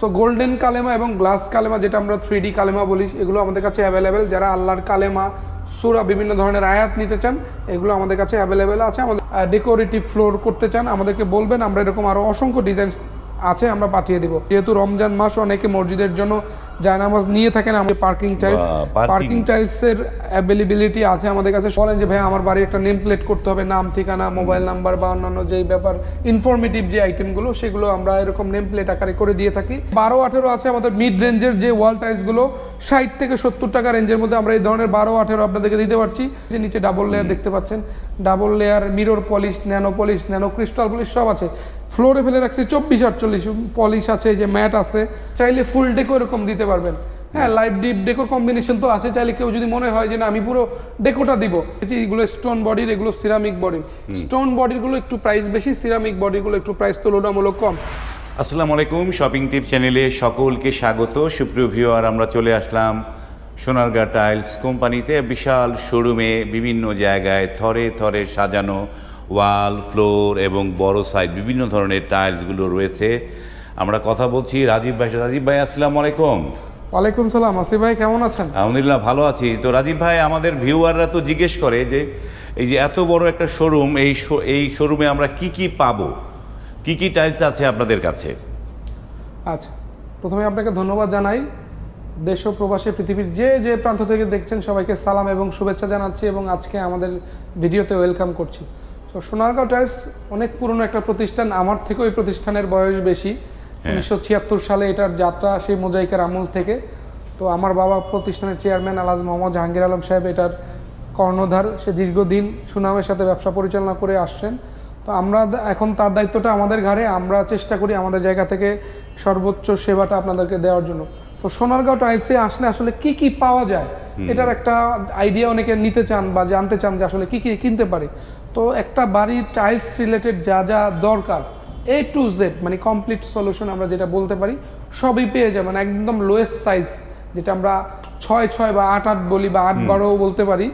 So golden কালেমা এবং glass কালেমা যেটা আমরা থ্রি ডি কালেমা বলি, এগুলো আমাদের কাছে অ্যাভেলেবেল যারা আল্লাহর কালেমা সুরা বিভিন্ন ধরনের আয়াত নিতে চান, এগুলো আমাদের কাছে অ্যাভেলেবেল আছে। আমাদের ডেকোরেটিভ ফ্লোর করতে চান, আমাদেরকে বলবেন। আমরা এরকম আরও অসংখ্য ডিজাইন আছে আমরা পাঠিয়ে দিব। যেহেতু রমজান মাস অনেকে মসজিদের জন্য জায়নামাজ নিয়ে থাকেন আমাদের পার্কিং টাইলস। পার্কিং টাইলসের অ্যাভেলেবিলিটি আছে আমাদের কাছে। বলেন যে ভাই আমার বাড়ি একটা নেম প্লেট করতে হবে নাম ঠিকানা মোবাইল নাম্বার বা অন্যান্য যেই ব্যাপার ইনফরমেটিভ যে আইটেমগুলো সেগুলো আমরা এরকম নেম প্লেট আকারে করে দিয়ে থাকি। বারো আঠেরো আছে আমাদের মিড রেঞ্জের যে ওয়াল টাইলসগুলো ষাট থেকে সত্তর টাকা রেঞ্জের মধ্যে আমরা এই ধরনের বারো আঠেরো আপনাদেরকে দিতে পারছি। যে নিচে ডাবল লেয়ার দেখতে পাচ্ছেন। Double layer mirror polish nano polish nano crystal polish সব আছে। ফ্লোরে ফেলে রাখছি চব্বিশ আটচল্লিশ। পলিশ আছে যে ম্যাট আছে চাইলে ফুল ডেকো এরকম দিতে পারবেন। হ্যাঁ লাইভ ডিপ ডেকোর কম্বিনেশন তো আছে চাইলে কেউ যদি মনে হয় যে না আমি পুরো ডেকোটা দিব। এগুলো স্টোন বডির এগুলো সিরামিক বডির। স্টোন বডিরগুলো একটু প্রাইস বেশি সিরামিক বডিগুলো একটু প্রাইস তুলনামূলক কম। আসসালামু আলাইকুম শপিং টিপ চ্যানেলে সকলকে স্বাগত। সুপ্রিয় ভিউয়ার আমরা চলে আসলাম সোনারগাঁ টাইলস কোম্পানিতে। বিশাল শোরুমে বিভিন্ন জায়গায় থরে থরে সাজানো ওয়াল ফ্লোর এবং বড় সাইজ বিভিন্ন ধরনের টাইলসগুলো রয়েছে। আমরা কথা বলছি রাজীব ভাই রাজীব ভাই আসসালামু আলাইকুম। ওয়ালাইকুম সালাম আসি ভাই কেমন আছেন? আলহামদুলিল্লাহ ভালো আছি। তো রাজীব ভাই আমাদের ভিউয়াররা তো জিজ্ঞেস করে যে এই যে এত বড় একটা শোরুম এই এই শোরুমে আমরা কি কি পাবো? কি কি টাইলস আছে আপনাদের কাছে? আচ্ছা প্রথমে আপনাকে ধন্যবাদ জানাই। দেশ ও প্রবাসী পৃথিবীর যে যে প্রান্ত থেকে দেখছেন সবাইকে সালাম এবং শুভেচ্ছা জানাচ্ছি এবং আজকে আমাদের ভিডিওতে ওয়েলকাম করছি। তো সোনারগাঁও টায়ার্স অনেক পুরনো একটা প্রতিষ্ঠান। আমার থেকেও এই প্রতিষ্ঠানের বয়স বেশি। হ্যাঁ। উনিশশো ছিয়াত্তর সালে এটার যাত্রা সেই মোজাইকের আমল থেকে। তো আমার বাবা প্রতিষ্ঠানের চেয়ারম্যান আলাজ মোহাম্মদ জাহাঙ্গীর আলম সাহেব এটার কর্ণধার। সে দীর্ঘদিন সুনামের সাথে ব্যবসা পরিচালনা করে আসছেন। তো আমরা এখন তার দায়িত্বটা আমাদের ঘাড়ে। আমরা চেষ্টা করি আমাদের জায়গা থেকে সর্বোচ্চ সেবাটা আপনাদেরকে দেওয়ার জন্য। তো সোনারগাঁও টাইলসে আসলে আসলে কি কি পাওয়া যায়? এটার একটা আইডিয়া অনেকে নিতে চান বা জানতে চান যে আসলে কি কি কিনতে পারে। তো একটা বাড়ির টাইলস রিলেটেড যা যা দরকার এ টু জেড মানে কমপ্লিট সলিউশন আমরা যেটা বলতে পারি সবই পেয়ে যাবেন। একদম লোয়েস্ট সাইজ যেটা আমরা ছয় ছয় বা আট আট বলি বা আট বারোও বলতে পারি।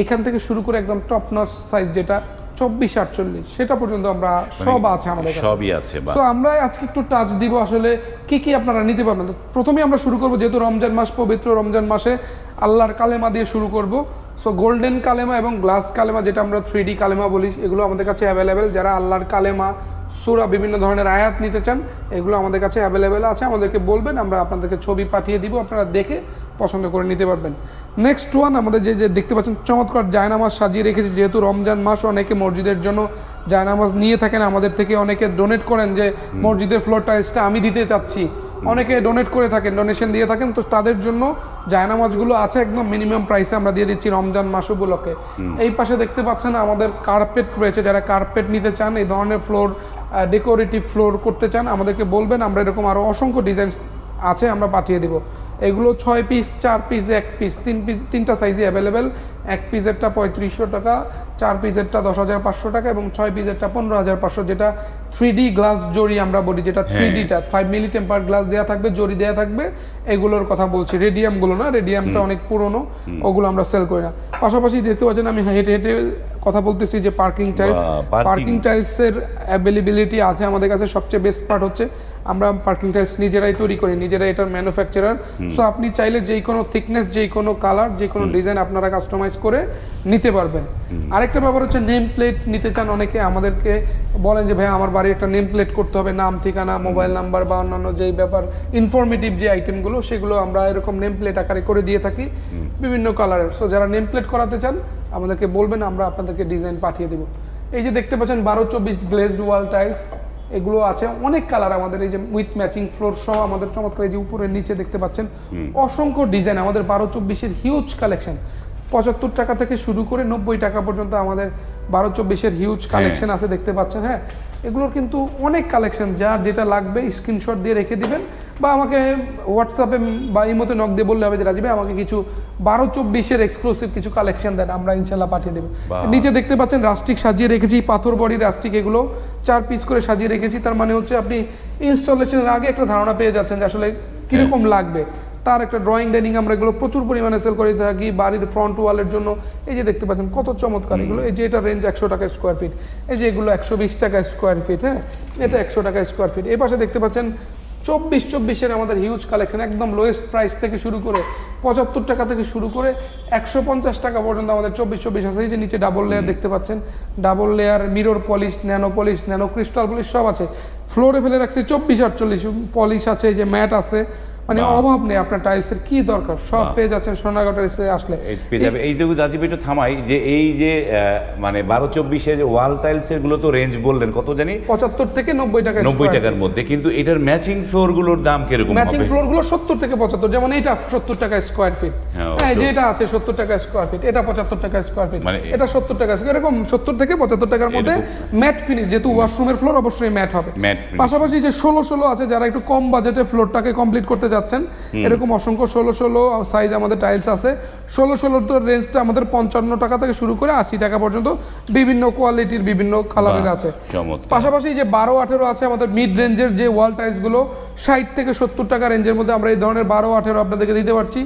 এইখান থেকে শুরু করে একদম টপ নচ সাইজ যেটা চব্বিশ আটচল্লিশ সেটা পর্যন্ত আমরা সব আছে আমাদের সবই আছে তো আমরা আজকে একটু টাচ দিব আসলে কি কি আপনারা নিতে পারবেন। তো প্রথমেই আমরা শুরু করব যেহেতু রমজান মাস পবিত্র রমজান মাসে আল্লাহর কালেমা দিয়ে শুরু করব। সো গোল্ডেন কালেমা এবং গ্লাস কালেমা যেটা আমরা থ্রি ডি কালেমা বলি এগুলো আমাদের কাছে অ্যাভেলেবেল যারা আল্লাহর কালেমা সুরা বিভিন্ন ধরনের আয়াত নিতে চান এগুলো আমাদের কাছে অ্যাভেলেবেল আছে। আমাদেরকে বলবেন আমরা আপনাদেরকে ছবি পাঠিয়ে দিব আপনারা দেখে পছন্দ করে নিতে পারবেন। নেক্সট ওয়ান আমাদের যে যে দেখতে পাচ্ছেন চমৎকার জায়নামাজ সাজিয়ে রেখেছি। যেহেতু রমজান মাস অনেকে মসজিদের জন্য জায়নামাজ নিয়ে থাকেন। আমাদের থেকে অনেকে ডোনেট করেন যে মসজিদের ফ্লোর টাইলসটা আমি দিতে চাচ্ছি। অনেকে ডোনেট করে থাকেন ডোনেশন দিয়ে থাকেন। তো তাদের জন্য জায়নামাজগুলো আছে একদম মিনিমাম প্রাইসে আমরা দিয়ে দিচ্ছি রমজান মাস উপলক্ষে। এই পাশে দেখতে পাচ্ছেন আমাদের কার্পেট রয়েছে। যারা কার্পেট নিতে চান এই ধরনের ফ্লোর ডেকোরেটিভ ফ্লোর করতে চান আমাদেরকে বলবেন। আমরা এরকম আরও অসংখ্য ডিজাইন আছে আমরা পাঠিয়ে দিব। এগুলো ছয় পিস চার পিস এক পিস তিন পিস তিনটা সাইজে অ্যাভেলেবেল এক পিসেরটা পঁয়ত্রিশশো টাকা চার পিসেরটা দশ হাজার পাঁচশো টাকা এবং ছয় পিসেরটা পনেরো হাজার পাঁচশো যেটা থ্রি ডি গ্লাস জরি আমরা বলি যেটা থ্রি ডিটা ফাইভ মিলি টেম্পার গ্লাস দেওয়া থাকবে জরি দেওয়া থাকবে এগুলোর কথা বলছি। রেডিয়ামগুলো না রেডিয়ামটা অনেক পুরনো ওগুলো আমরা সেল করি না। পাশাপাশি দেখতে পাচ্ছেন আমি হেঁটে হেঁটে কথা বলতেছি যে পার্কিং টাইলস পার্কিং টাইলসের অ্যাভেলেবিলিটি আছে আমাদের কাছে সবচেয়ে বেস্ট পার্ট হচ্ছে আমরা পার্কিং টাইলস নিজেরাই তৈরি করি নিজেরাই এটার ম্যানুফ্যাকচারার সো আপনি চাইলে যেই কোনো থিকনেস যেই কোনো কালার যে কোনো ডিজাইন আপনারা কাস্টমাইজ করে নিতে পারবেন। আরেকটা ব্যাপার হচ্ছে নেম প্লেট নিতে চান অনেকে আমাদেরকে বলেন যে ভাই আমার বাড়ি একটা নেম প্লেট করতে হবে নাম ঠিকানা মোবাইল নাম্বার বা অন্যান্য যেই ব্যাপার ইনফরমেটিভ যে আইটেমগুলো সেগুলো আমরা এরকম নেম প্লেট আকারে করে দিয়ে থাকি বিভিন্ন কালারের সো যারা নেম প্লেট করাতে চান আমাদেরকে বলবেন আমরা আপনাদেরকে ডিজাইন পাঠিয়ে দেবো। এই যে দেখতে পাচ্ছেন বারো চব্বিশ গ্লেজড ওয়াল টাইলস এগুলো আছে। অনেক কালার আমাদের এই যে উইথ ম্যাচিং ফ্লোর সহ আমাদের চমৎকার এই যে উপরে নিচে দেখতে পাচ্ছেন অসংখ্য ডিজাইন আমাদের বারো চব্বিশের হিউজ কালেকশন পঁচাত্তর টাকা থেকে শুরু করে নব্বই টাকা পর্যন্ত আমাদের বারো চব্বিশের হিউজ কালেকশন আছে দেখতে পাচ্ছেন হ্যাঁ? এগুলোর কিন্তু অনেক কালেকশন যার যেটা লাগবে স্ক্রিনশট দিয়ে রেখে দিবেন বা আমাকে হোয়াটসঅ্যাপে বা ইমোতে নক দিয়ে বললে হবে যে রাজীব আমাকে কিছু বারো চব্বিশের এক্সক্লুসিভ কিছু কালেকশন দেন আমরা ইনশাল্লাহ পাঠিয়ে দেবো। নিচে দেখতে পাচ্ছেন রাস্টিক সাজিয়ে রেখেছি পাথর বডি রাস্টিক এগুলো চার পিস করে সাজিয়ে রেখেছি তার মানে হচ্ছে আপনি ইনস্টলেশনের আগে একটা ধারণা পেয়ে যাচ্ছেন যে আসলে কীরকম লাগবে। তার একটা ড্রয়িং ডাইনিং আমরা এগুলো প্রচুর পরিমাণে সেল করে থাকি বাড়ির ফ্রন্ট ওয়ালের জন্য। এই যে দেখতে পাচ্ছেন কত চমৎকার এগুলো। এই যে এটা রেঞ্জ একশো টাকা স্কোয়ার ফিট এই যে এগুলো একশো বিশ টাকা স্কোয়ার ফিট হ্যাঁ? এটা একশো টাকা স্কোয়ার ফিট এই পাশে দেখতে পাচ্ছেন চব্বিশ চব্বিশের আমাদের হিউজ কালেকশন একদম লোয়েস্ট প্রাইস থেকে শুরু করে পঁচাত্তর টাকা থেকে শুরু করে একশো পঞ্চাশ টাকা পর্যন্ত আমাদের চব্বিশ চব্বিশ আছে। এই যে নিচে ডাবল লেয়ার দেখতে পাচ্ছেন। Double layer mirror polish nano polish nano crystal polish সব আছে। ফ্লোরে ফেলে রাখছি চব্বিশ আটচল্লিশ পলিশ আছে এই যে ম্যাট আছে। মানে অভাব নেই আপনার টাইলসের কি দরকার? সব। পেয়ে যাচ্ছেন সোনাগা টাইলসে আসলে। পেয়ে যাবে। এই যে রাজীব একটু থামাই যে এই যে মানে বারো চব্বিশের যে ওয়াল টাইলসেরগুলো তো রেঞ্জ বললেন কত জানি? পঁচাত্তর থেকে নব্বই টাকা নব্বই টাকার মধ্যে কিন্তু এটার ম্যাচিং ফ্লোরগুলোর দাম কীরকম ম্যাচিং হবে? ফ্লোরগুলো সত্তর থেকে পঁচাত্তর যেমন এইটা সত্তর টাকা স্কোয়ার ফিট হ্যাঁ, হ্যাঁ তো- যে এটা আছে সত্তর টাকা স্কোয়ার ফিট এটা পঁচাত্তর টাকা স্কোয়ার ফিট মানে এটা সত্তর টাকা এরকম সত্তর থেকে পঁচাত্তর টাকার মধ্যে ম্যাট ফিনিশ যেহেতু ওয়াশরুমের ফ্লোর অবশ্যই ম্যাট হবে। পাশাপাশি যে ষোলো ষোলো আছে যারা একটু কম বাজেটে ফ্লোরটাকে কমপ্লিট করতে যাচ্ছেন। এরকম অসংখ্য ষোলো ষোলো সাইজ আমাদের টাইলস আছে। ষোলো ষোলোর রেঞ্জটা আমাদের পঞ্চান্ন টাকা থেকে শুরু করে আশি টাকা পর্যন্ত বিভিন্ন কোয়ালিটির বিভিন্ন কালারের আছে। পাশাপাশি যে বারো আঠেরো আছে আমাদের মিড রেঞ্জের যে ওয়াল টাইলসগুলো ষাট থেকে সত্তর টাকা রেঞ্জের মধ্যে আমরা এই ধরনের বারো আঠেরো আপনাদেরকে দিতে পারছি।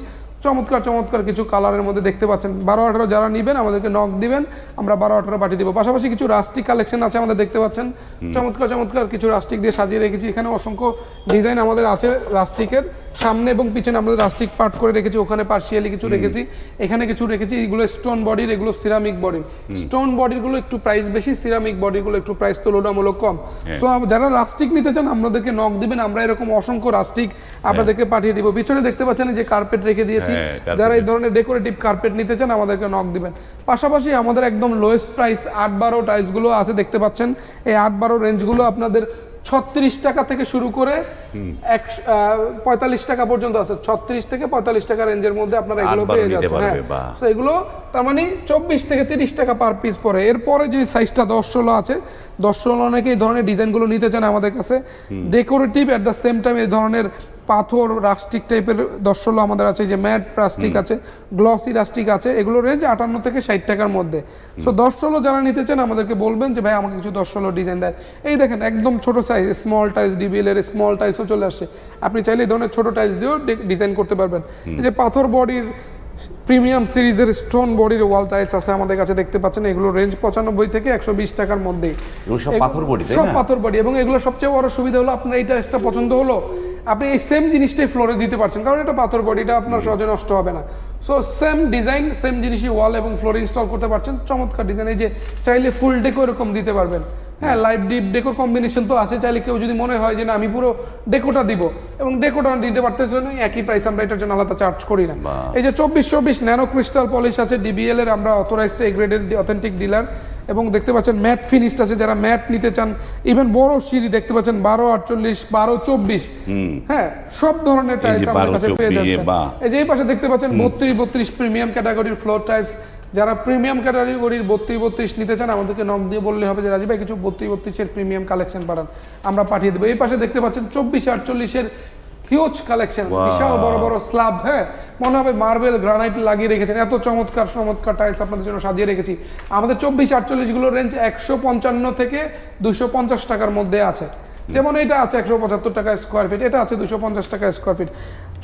চমৎকার চমৎকার কিছু কালারের মধ্যে দেখতে পাচ্ছেন। বারো আঠেরো যারা নেবেন আমাদেরকে নক দিবেন। আমরা বারো আঠেরো পাঠিয়ে দেবো। পাশাপাশি কিছু রাস্টিক কালেকশন আছে আমাদের দেখতে পাচ্ছেন। চমৎকার চমৎকার কিছু রাস্টিক দিয়ে সাজিয়ে রেখেছি। এখানে অসংখ্য ডিজাইন আমাদের আছে রাস্টিকের সামনে এবং পিছনে আমাদের রাস্টিক পার্ট করে রেখেছি। ওখানে পার্সিয়ালি কিছু রেখেছি। এখানে কিছু রেখেছি। এগুলো স্টোন বডির এগুলো সিরামিক বডির স্টোন বডিরগুলো একটু প্রাইস বেশি সিরামিক বডিগুলো একটু প্রাইস তুলনামূলক কম। হ্যাঁ। সো যারা রাস্টিক নিতে চান আমাদেরকে নক দিবেন। আমরা এরকম অসংখ্য রাস্টিক আপনাদেরকে পাঠিয়ে দিব। পিছনে দেখতে পাচ্ছেন যে কার্পেট রেখে দিয়েছি। হ্যাঁ, যারা এই ধরনের ডেকোরেটিভ কার্পেট নিতে চান আমাদেরকে নক দিবেন। পাশাপাশি আমাদের একদম লোয়েস্ট প্রাইস আট বারো টাইলসগুলো আছে দেখতে পাচ্ছেন। এই আট বারো রেঞ্জগুলো আপনাদের ছত্রিশ টাকা থেকে শুরু করে এক পঁয়তাল্লিশ টাকা পর্যন্ত আছে। ছত্রিশ থেকে পঁয়তাল্লিশ টাকা রেঞ্জের মধ্যে আপনারা এগুলো পেয়ে যাচ্ছেন হ্যাঁ। তো এগুলো তার মানে চব্বিশ থেকে তিরিশ টাকা পার পিস পরে। এরপরে যে সাইজটা দশ ষোলো আছে দশ ষোলো অনেকে এই ধরনের ডিজাইনগুলো নিতে চান আমাদের কাছে। Decorative at the same time এই ধরনের পাথর রাস্টিক টাইপের দর্শলো আমাদের আছে যে ম্যাট রাস্টিক আছে গ্লসি রাস্টিক আছে এগুলো রেঞ্জ আটান্ন থেকে ষাট টাকার মধ্যে। সো দর্শলো যারা নিতে চান আমাদেরকে বলবেন যে ভাই আমাকে কিছু দর্শলো ডিজাইন দেয় এই দেখেন একদম ছোট সাইজ স্মল টাইলস ডিবিএল এর স্মল টাইলসও চলে আসছে। আপনি চাইলে এই ধরনের ছোটো টাইলস দিয়েও ডিজাইন করতে পারবেন। যে পাথর বডির প্রিমিয়াম সিরিজের স্টোন বডির ওয়াল টাইলস আছে আমাদের কাছে দেখতে পাচ্ছেন এগুলো রেঞ্জ পঁচানব্বই থেকে একশো বিশ টাকার সব পাথর body, সব পাথর বডি এবং এগুলো সবচেয়ে বড় সুবিধা হলো আপনার এই টাইলসটা পছন্দ হলো আপনি এই সেম জিনিসটাই ফ্লোরে দিতে পারছেন কারণ এটা পাথর বডিটা আপনার সহজে নষ্ট হবে না। সো সেম ডিজাইন সেম জিনিসই ওয়াল এবং ফ্লোরে ইনস্টল করতে পারছেন চমৎকার ডিজাইন এই যে চাইলে ফুল ডেকো এরকম দিতে পারবেন। হ্যাঁ লাইট ডিপ ডেকো কম্বিনেশন তো আছে চাইলে কেউ যদি মনে হয় যে না আমি পুরো ডেকোটা দিব এবং ডেকোটা দিতে পারতেছে না একই প্রাইস আমরা এটার জন্য আলাদা চার্জ করি না। এই যে চব্বিশ চব্বিশ ন্যানো ক্রিস্টাল পলিশ আছে ডিবিএল এর আমরা অথরাইজড এ গ্রেডের অথেন্টিক ডিলার এবং দেখতে পাচ্ছেন ম্যাট ফিনিশড আছে যারা ম্যাট নিতে চান ইভেন বড় সিঁড়ি দেখতে পাচ্ছেন বারো আটচল্লিশ বারো চব্বিশ। হ্যাঁ সব ধরনের টাইলস আমাদের কাছে পেয়ে 24 যাচ্ছেন। বাহ। এই যে এই পাশে দেখতে পাচ্ছেন বত্রিশ বত্রিশ প্রিমিয়াম ক্যাটাগরির ফ্লোর টাইলস যারা প্রিমিয়াম ক্যাটাগরির বত্রিশ বত্রিশ নিতে চান আমাদেরকে নক দিয়ে বললে হবে যে রাজীব ভাই কিছু বত্রিশ বত্রিশের প্রিমিয়াম কালেকশন পাঠান আমরা পাঠিয়ে দেবো। এই পাশে দেখতে পাচ্ছেন চব্বিশ আটচল্লিশের হিউজ কালেকশন বিশাল বড় বড় স্ল্যাব হ্যাঁ? মনে হবে মার্বেল গ্রানাইট লাগিয়ে রেখেছেন। এত চমৎকার চমৎকার টাইলস আপনাদের জন্য সাজিয়ে রেখেছি। আমাদের চব্বিশ আটচল্লিশগুলোর রেঞ্জ একশো পঞ্চান্ন থেকে দুশো পঞ্চাশ টাকার মধ্যে আছে। যেমন এটা আছে একশো পঁচাত্তর টাকা স্কোয়ার ফিট এটা আছে দুশো পঞ্চাশ টাকা স্কোয়ার ফিট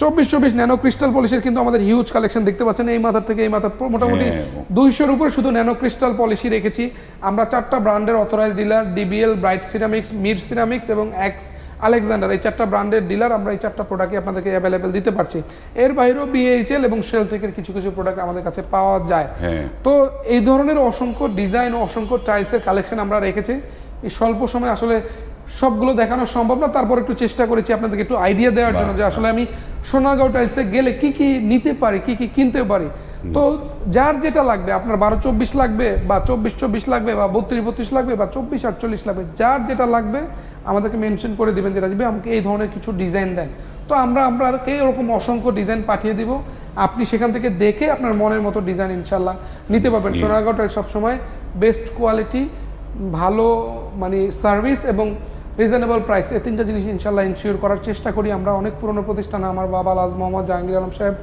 চব্বিশ চব্বিশ ন্যানো ক্রিস্টাল পলিশের কিন্তু আমাদের হিউজ কালেকশন দেখতে পাচ্ছেন। এই মাথার থেকে এই মাথা মোটামুটি হ্যাঁ। দুইশোর উপরে শুধু ন্যানো ক্রিস্টাল পলিশি রেখেছি। আমরা চারটা ব্র্যান্ডের authorised dealer DBL bright ceramics Mir ceramics এবং এক্স আলেকজান্ডার এই চারটা ব্র্যান্ডের ডিলার আমরা এই চারটা প্রোডাক্টই আপনাদেরকে অ্যাভেলেবেল দিতে পারছি। এর বাইরেও বিএইচএল এবং শেলটেকের কিছু কিছু প্রোডাক্ট আমাদের কাছে পাওয়া যায়। হ্যাঁ। তো এই ধরনের অসংখ্য ডিজাইন ও অসংখ্য টাইলসের কালেকশন আমরা রেখেছি। এই স্বল্প সময় আসলে সবগুলো দেখানো সম্ভব না। তারপর একটু চেষ্টা করেছি আপনাদেরকে একটু আইডিয়া দেওয়ার জন্য যে আসলে আমি সোনাগাঁও টাইলসে গেলে কি কি নিতে পারি কি কি কিনতে পারি। তো যার যেটা লাগবে আপনার বারো চব্বিশ লাগবে বা চব্বিশ চব্বিশ লাগবে বা বত্রিশ বত্রিশ লাগবে বা চব্বিশ আটচল্লিশ লাগবে যার যেটা লাগবে আমাদেরকে মেনশন করে দেবেন যে রাজীব আমাকে এই ধরনের কিছু ডিজাইন দেন। তো আমরা আপনাকে এরকম অসংখ্য ডিজাইন পাঠিয়ে দিব। আপনি সেখান থেকে দেখে আপনার মনের মতো ডিজাইন ইনশাল্লাহ নিতে পারবেন। সোনারগাঁও টাইলস সবসময় বেস্ট কোয়ালিটি ভালো মানে সার্ভিস এবং রিজনেবল প্রাইস এই তিনটা জিনিস ইনশাল্লাহ ইনশিওর করার চেষ্টা করি। আমরা অনেক পুরনো প্রতিষ্ঠান, আমার বাবা লাজ মোহাম্মদ, জাহাঙ্গীর আলম সাহেব,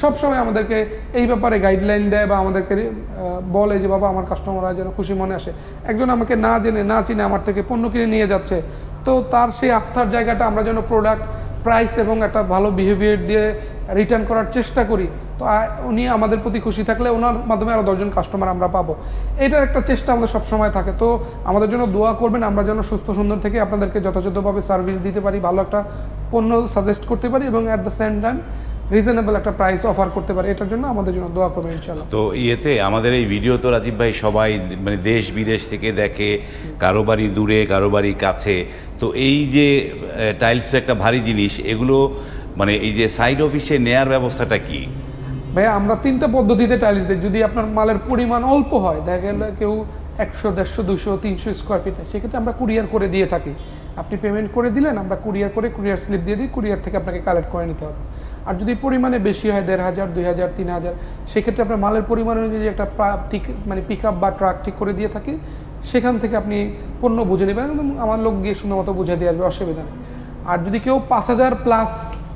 সবসময় আমাদেরকে এই ব্যাপারে গাইডলাইন দেয় বা আমাদেরকে বলে যে, বাবা, আমার কাস্টমাররা যেন খুশি মনে আসে। একজন আমাকে না জেনে, না চিনে আমার থেকে পণ্য কিনে নিয়ে যাচ্ছে। তো তার সেই আস্থার জায়গাটা আমরা যেন প্রোডাক্ট প্রাইস এবং একটা ভালো বিহেভিয়ার দিয়ে রিটার্ন করার চেষ্টা করি। তো উনি আমাদের প্রতি খুশি থাকলে ওনার মাধ্যমে আরও দশজন কাস্টমার আমরা পাবো। এটার একটা চেষ্টা আমাদের সবসময় থাকে। তো আমাদের জন্য দোয়া করবেন, আমরা যেন সুস্থ, সুন্দর থেকে আপনাদেরকে যথাযথভাবে সার্ভিস দিতে পারি, ভালো একটা পণ্য সাজেস্ট করতে পারি এবং at the same time reasonable একটা প্রাইস অফার করতে পারি। এটার জন্য আমাদের জন্য দোয়া করবেন ইনশাল্লাহ তো ইয়েতে আমাদের এই ভিডিও তো রাজীব ভাই সবাই মানে দেশ বিদেশ থেকে দেখে, কারও বাড়ি দূরে, কারও বাড়ি কাছে। তো এই যে টাইলস একটা ভারী জিনিস, এগুলো মানে এই যে সাইড অফিসে নেয়ার ব্যবস্থাটা কি? ভাইয়া, আমরা তিনটা পদ্ধতিতে টাইলস দিই। যদি আপনার মালের পরিমাণ অল্প হয়, দেখা গেলে কেউ একশো, দেড়শো দুশো তিনশো স্কোয়ার ফিট সেক্ষেত্রে আমরা কুরিয়ার করে দিয়ে থাকি। আপনি পেমেন্ট করে দিলেন, আমরা কুরিয়ার করে কুরিয়ার স্লিপ দিয়ে দিই কুরিয়ার থেকে আপনাকে কালেক্ট করে নিতে হবে। আর যদি পরিমাণে বেশি হয়, দেড় হাজার, দুই হাজার, তিন হাজার, সেক্ষেত্রে আপনার মালের পরিমাণ অনুযায়ী একটা ঠিক মানে পিক আপ বা ট্রাক ঠিক করে দিয়ে থাকি। সেখান থেকে আপনি পণ্য বুঝে নেবেন আমার লোক গিয়ে সুন্দর মতো বুঝে দিয়ে আসবে, অসুবিধা নেই। আর যদি কেউ পাঁচ হাজার প্লাস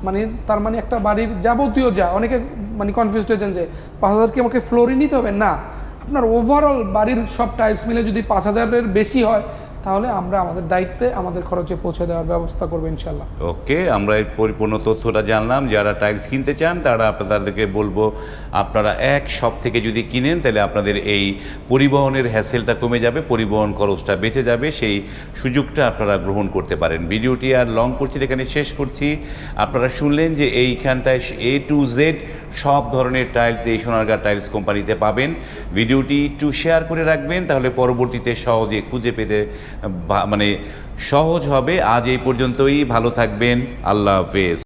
মানে তার মানে একটা বাড়ির যাবতীয় যা, অনেকে মানে কনফিউজ হয়েছেন যে পাঁচ হাজার কি আমাকে ফ্লোরই নিতে হবে? না। আপনার ওভারঅল বাড়ির সব টাইলস মিলে যদি পাঁচ হাজারের বেশি হয়, তাহলে আমরা আমাদের দায়িত্বে, আমাদের খরচে পৌঁছে দেওয়ার ব্যবস্থা করব ইনশাল্লাহ ওকে, আমরা এই পরিপূর্ণ তথ্যটা জানলাম। যারা টাইলস কিনতে চান, তারা আপনাদেরকে বলব, আপনারা এক শপ থেকে যদি কিনেন, তাহলে আপনাদের এই পরিবহনের হ্যাসেলটা কমে যাবে, পরিবহন খরচটা বেঁচে যাবে। সেই সুযোগটা আপনারা গ্রহণ করতে পারেন। ভিডিওটি আর লং করছি এখানে শেষ করছি। আপনারা শুনলেন যে এইখানটায় এ টু জেড সব ধরনের টাইলস এই সোনারগাঁ টাইলস কোম্পানিতে পাবেন। ভিডিওটি একটু শেয়ার করে রাখবেন, তাহলে পরবর্তীতে সহজে খুঁজে পেতে মানে সহজ হবে। আজ এই পর্যন্তই, ভালো থাকবেন, আল্লাহ হাফেজ।